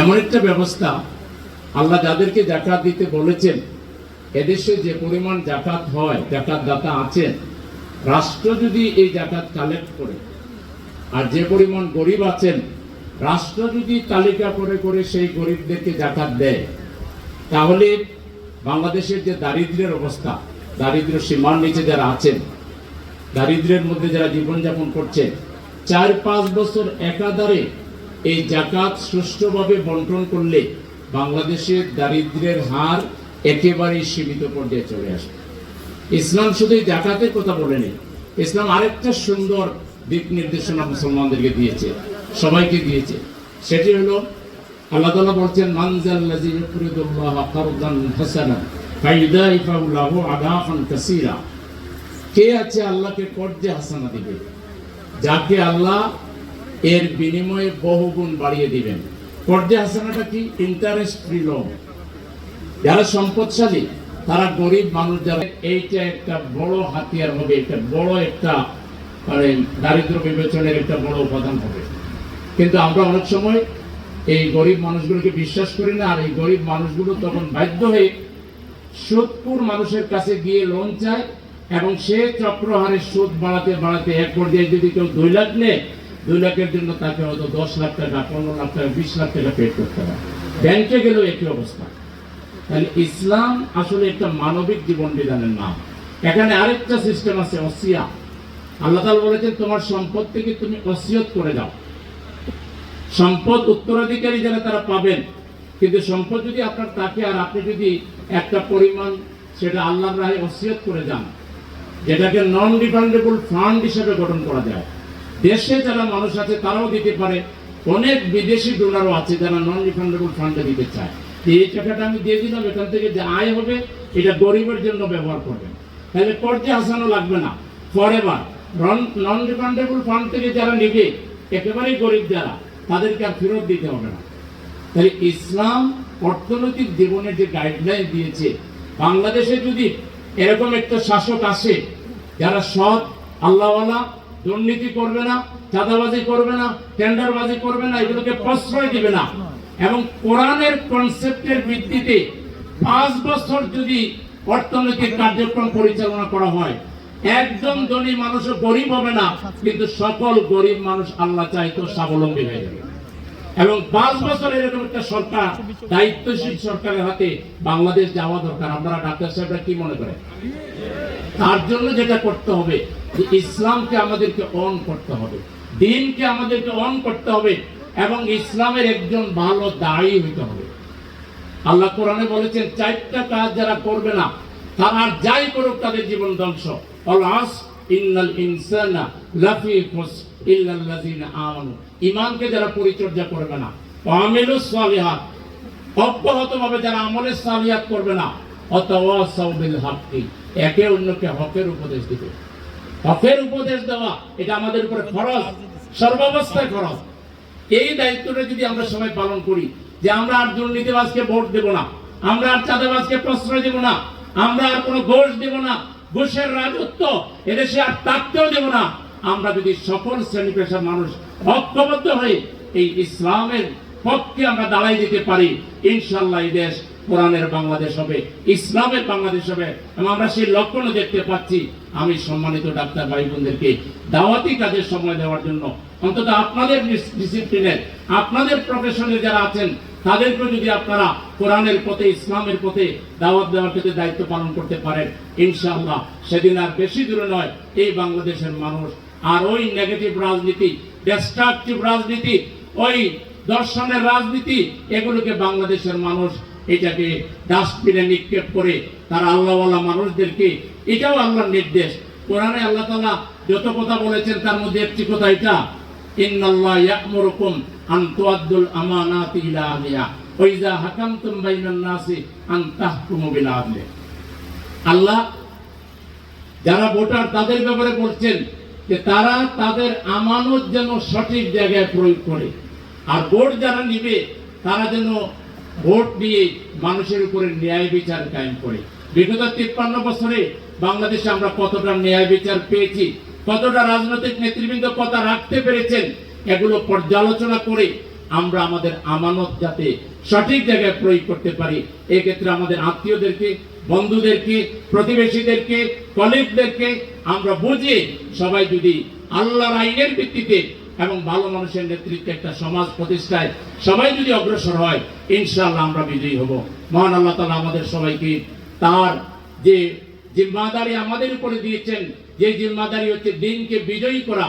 এমন একটা ব্যবস্থা আল্লাহ যাদেরকে জাকাত দিতে বলেছেন, এদেশে যে পরিমাণ জাকাত হয় জাকাত দাতা আছেন, রাষ্ট্র যদি এই জাকাত কালেক্ট করে, আর যে পরিমাণ গরিব আছেন, রাষ্ট্র যদি তালিকা করে করে সেই গরিবদেরকে জাকাত দেয়, তাহলে বাংলাদেশের যে দারিদ্র্যের অবস্থা দারিদ্র্য সীমার নিচে যারা আছেন দারিদ্র্যের মধ্যে যারা জীবনযাপন করছেন, চার পাঁচ বছর একাধারে এই জাকাত সুষ্ঠুভাবে বন্টন করলে বাংলাদেশের দারিদ্র্যের হার একেবারেই সীমিত পর্যায়ে চলে আসবে। ইসলাম শুধু জাকাতের কথা বলেনি ইসলাম আরেকটা সুন্দর দিক নির্দেশনা মুসলমানদেরকে দিয়েছে, সবাইকে দিয়েছে। সেটি হলো, আল্লাহ তাআলা বলছেন কে আছে আল্লাহকে কর্জে হাসানা দিবে? যাকে আল্লাহ এর বিনিময়ে বহুগুণ বাড়িয়ে দিবেন। কর্জে হাসানাটা কি ইন্টারেস্ট ফ্রি লোন যারা সম্পদশালী, তারা গরিব মানুষ যারা, এইটা একটা বড় হাতিয়ার হবে, একটা বড় একটা মানে দারিদ্র বিবেচনের একটা বড় উপাদান হবে। কিন্তু আমরা অনেক সময় এই গরিব মানুষগুলোকে বিশ্বাস করি না, আর এই গরিব মানুষগুলো তখন বাধ্য হয়ে সুদপুর মানুষের কাছে গিয়ে লোন চায় এবং সে চক্রহারে সুদ বাড়াতে বাড়াতে এক পর্যায়ে যদি কেউ দুই লাখ নেয় দুই লাখের জন্য তাকে হয়তো দশ লাখ টাকা, পনেরো লাখ টাকা, বিশ লাখ টাকা পে করতে হয়। ব্যাংকে গেলেও একই অবস্থা। তাহলে ইসলাম আসলে একটা মানবিক জীবন বিধানের নাম। এখানে আরেকটা সিস্টেম আছে, অসিয়া। আল্লাহ তাআলা বলেছেন, তোমার সম্পদ থেকে তুমি অসিয়ত করে দাও। সম্পদ উত্তরাধিকারী যারা তারা পাবেন, কিন্তু সম্পদ যদি আপনার থাকে আর আপনি যদি একটা পরিমাণ সেটা আল্লাহর রায় অসিয়ত করে যান, যেটাকে নন ডিফান্ডেবল ফান্ড হিসেবে গঠন করা যায় দেশে যারা মানুষ আছে, তারাও দিতে পারে। অনেক বিদেশি ডোনারও আছে যারা নন রিফান্ডেবল ফান্ডে দিতে চায়। এই টাকাটা আমি দিয়ে দিলাম, এখান থেকে যে আয় হবে, এটা গরিবের জন্য ব্যবহার করবেন। তাহলে কর্জে হাসানো লাগবে না। ফরএভার নন রিফান্ডেবল ফান্ড থেকে যারা নেবে, একেবারেই গরিব যারা, তাদেরকে আর ফেরত দিতে হবে না। তাহলে ইসলাম অর্থনৈতিক জীবনের যে গাইডলাইন দিয়েছে, বাংলাদেশে যদি এরকম একটা শাসক আসে, যারা সৎ, আল্লাহওয়ালা দুর্নীতি করবে না, চাঁদাবাজি করবে না, টেন্ডারবাজি করবে না, এগুলোকে প্রশ্রয় দিবে না। এবং কোরআনের কনসেপ্টের ভিত্তিতে পাঁচ বছর যদি অর্থনৈতিক কার্যক্রম পরিচালনা করা হয় একজন ধনী মানুষও গরিব হবে না, কিন্তু সকল গরিব মানুষ আল্লাহ চাইতো স্বাবলম্বী হয়ে যাবে। এবং পাঁচ বছর এরকম একটা সরকার, দায়িত্বশীল সরকারের হাতে বাংলাদেশ যাওয়া দরকার। আপনারা ডাক্তার সাহেবরা কি মনে করেন? তার জন্য যেটা করতে হবে, যে ইসলামকে আমাদেরকে অন করতে হবে, দিনকে আমাদেরকে অন করতে হবে, এবং ইসলামের একজন ভালো দায়ী হইতে হবে। আল্লাহ কোরআনে বলেছেন, চারটা কাজ যারা করবে না, তারা আর যাই করুক, তাদের জীবন ধ্বংস। অল ইন্নাল ইনসানা লাফি খুস ইল্লাল্লাযিনা আমানু। ঈমানকে যারা পরিচর্যা করবে না আমিলুস সালিহাত যারা আমলের সালিহাত করবে না, অতাওয়াসাউ একে অন্যকে হকের উপদেশ দিবে। হকের উপদেশ দেওয়া, এটা আমাদের উপরে খরচ সর্বাবস্থায় খরচ এই দায়িত্বটা যদি আমরা সবাই পালন করি, যে আমরা আর দুর্নীতিবাজকে ভোট দেব না, আমরা আর চাঁদাবাজকে প্রশ্রয় দেব না, আমরা আর কোনো ঘোষ দেব না ঘোষের রাজত্ব, এদেশে আর থাকতেও দেব না। আমরা যদি সকল শ্রেণি পেশার মানুষ ঐক্যবদ্ধ হয়ে এই ইসলামের পক্ষে আমরা দাঁড়াই দিতে পারি ইনশাল্লাহ এই দেশ কোরআনের বাংলাদেশ হবে, ইসলামের বাংলাদেশ হবে। এবং আমরা সেই লক্ষণও দেখতে পাচ্ছি। আমি সম্মানিত ডাক্তার ভাই বোনদেরকে দাওয়াতি কাজের সময় দেওয়ার জন্য, অন্তত আপনাদের ডিসিপ্লিনের, আপনাদের প্রফেশনে যারা আছেন তাদেরকেও যদি আপনারা কোরআনের পথে, ইসলামের পথে দাওয়াত দেওয়ার ক্ষেত্রে দায়িত্ব পালন করতে পারেন, ইনশাআল্লাহ, সেদিন আর বেশি দূরে নয়, এই বাংলাদেশের মানুষ আর ওই নেগেটিভ রাজনীতি ডিস্ট্রাকটিভ রাজনীতি, ওই দর্শনের রাজনীতি, এগুলোকে বাংলাদেশের মানুষ এটাকে ডাস্টবিনে নিক্ষেপ করে তারা আল্লাহওয়ালা মানুষদেরকে, এটাও আল্লাহর নির্দেশ। কোরআনে আল্লাহ তালা যত কথা বলেছেন তার মধ্যে একটি কথা, এটা আল্লাহ যারা ভোটার তাদের ব্যাপারে বলছেন যে তারা তাদের আমানত যেন সঠিক জায়গায় প্রয়োগ করে। আর ভোট যারা নিবে, তারা যেন ভোট দিয়ে মানুষের উপরে ন্যায় বিচার কায়েম করে। বিগত তিপ্পান্ন বছরে বাংলাদেশে আমরা কতটা ন্যায় বিচার পেয়েছি কতটা রাজনৈতিক নেতৃবৃন্দ কথা রাখতে পেরেছেন, এগুলো পর্যালোচনা করে আমরা আমাদের আমানত যাতে সঠিক জায়গায় প্রয়োগ করতে পারি। এক্ষেত্রে আমাদের আত্মীয়দেরকে, বন্ধুদেরকে, প্রতিবেশীদেরকে, কলিগদেরকে আমরা বুঝে সবাই যদি আল্লাহর আইনের ভিত্তিতে এবং ভালো মানুষের নেতৃত্বে একটা সমাজ প্রতিষ্ঠায় সবাই যদি অগ্রসর হয়, ইনশাআল্লাহ আমরা বিজয়ী হব। মহান আল্লাহ তালা আমাদের সবাইকে তার যে জিম্মাদারি আমাদের উপরে দিয়েছেন যে জিম্মাদারি হচ্ছে দিনকে বিজয়ী করা।